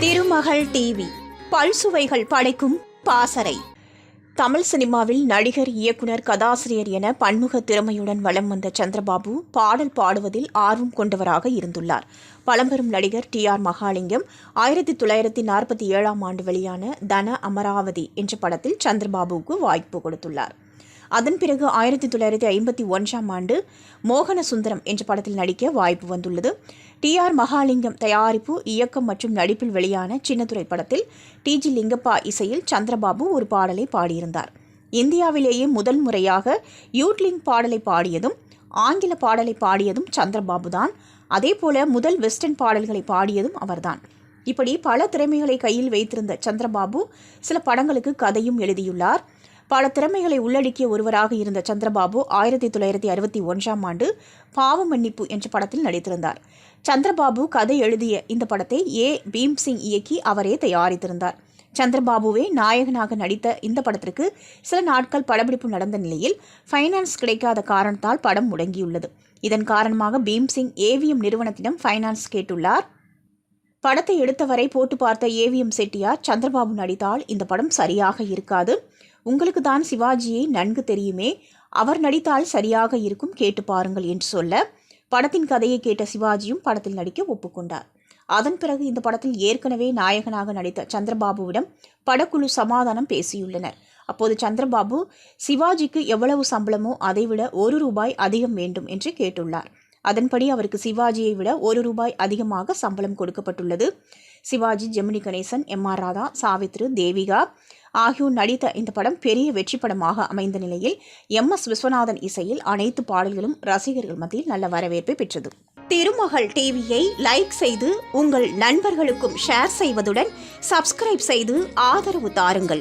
திருமகள் TV. பல்சுவைகள் படைக்கும் பாசறை. தமிழ் சினிமாவில் நடிகர் இயக்குனர் கதாசிரியர் என பன்முக திறமையுடன் வலம் வந்த சந்திரபாபு பாடல் பாடுவதில் ஆர்வம் கொண்டவராக இருந்துள்ளார். பழம்பெரும் நடிகர் டி. ஆர். மகாலிங்கம் ஆயிரத்தி தொள்ளாயிரத்தி நாற்பத்தி ஏழாம் ஆண்டு வெளியான தன அமராவதி என்ற படத்தில் சந்திரபாபுவுக்கு வாய்ப்பு கொடுத்துள்ளார். அதன் பிறகு ஆயிரத்தி தொள்ளாயிரத்தி ஐம்பத்தி ஒன்றாம் ஆண்டு மோகன சுந்தரம் என்ற படத்தில் நடிக்க வாய்ப்பு வந்துள்ளது. டி. ஆர். மகாலிங்கம் தயாரிப்பு இயக்கம் மற்றும் நடிப்பில் வெளியான சின்னத்துறை படத்தில் டி. ஜி. லிங்கப்பா இசையில் சந்திரபாபு ஒரு பாடலை பாடியிருந்தார். இந்தியாவிலேயே முதல் முறையாக யூட்லிங் பாடலை பாடியதும் ஆங்கில பாடலை பாடியதும் சந்திரபாபு தான். அதேபோல முதல் வெஸ்டர்ன் பாடல்களை பாடியதும் அவர்தான். இப்படி பல திறமைகளை கையில் வைத்திருந்த சந்திரபாபு சில படங்களுக்கு கதையும் எழுதியுள்ளார். பல திறமைகளை உள்ளடக்கிய ஒருவராக இருந்த சந்திரபாபு ஆயிரத்தி தொள்ளாயிரத்தி அறுபத்தி ஒன்றாம் ஆண்டு பாவ மன்னிப்பு என்ற படத்தில் நடித்திருந்தார். சந்திரபாபு கதை எழுதிய இந்த படத்தை ஏ. பீம்சிங் இயக்கி அவரே தயாரித்திருந்தார். சந்திரபாபுவே நாயகனாக நடித்த இந்த படத்திற்கு சில நாட்கள் படப்பிடிப்பு நடந்த நிலையில் ஃபைனான்ஸ் கிடைக்காத காரணத்தால் படம் முடங்கியுள்ளது. இதன் காரணமாக பீம்சிங் ஏவிஎம் நிறுவனத்திடம் ஃபைனான்ஸ் கேட்டுள்ளார். படத்தை எடுத்தவரை போட்டு பார்த்த ஏவிஎம் செட்டியார் சந்திரபாபு நடித்தால் இந்த படம் சரியாக இருக்காது. உங்களுக்கு தான் சிவாஜியை நன்கு தெரியுமே. அவர் நடித்தால் சரியாக இருக்கும் கேட்டு பாருங்கள் என்று சொல்ல படத்தின் கதையை கேட்ட சிவாஜியும் படத்தில் நடிக்க ஒப்புக்கொண்டார். அதன் பிறகு இந்த படத்தில் ஏற்கனவே நாயகனாக நடித்த சந்திரபாபுவிடம் படக்குழு சமாதானம் பேசியுள்ளனர். அப்போது சந்திரபாபு சிவாஜிக்கு எவ்வளவு சம்பளமோ அதைவிட ஒரு ரூபாய் அதிகம் வேண்டும் என்று கேட்டுள்ளார். அதன்படி அவருக்கு சிவாஜியை விட ஒரு ரூபாய் அதிகமாக சம்பளம் கொடுக்கப்பட்டுள்ளது. சிவாஜி ஜெமினி கணேசன் எம் ஆர் ராதா சாவித்ரி தேவிகா ஆகியோர் நடித்த இந்த படம் பெரிய வெற்றி படமாக அமைந்த நிலையில் எம் எஸ் விஸ்வநாதன் இசையில் அனைத்து பாடல்களும் ரசிகர்கள் மத்தியில் நல்ல வரவேற்பை பெற்றது. திருமகள் டிவியை லைக் செய்து உங்கள் நண்பர்களுக்கும் ஷேர் செய்வதுடன் சப்ஸ்கிரைப் செய்து ஆதரவு தாருங்கள்.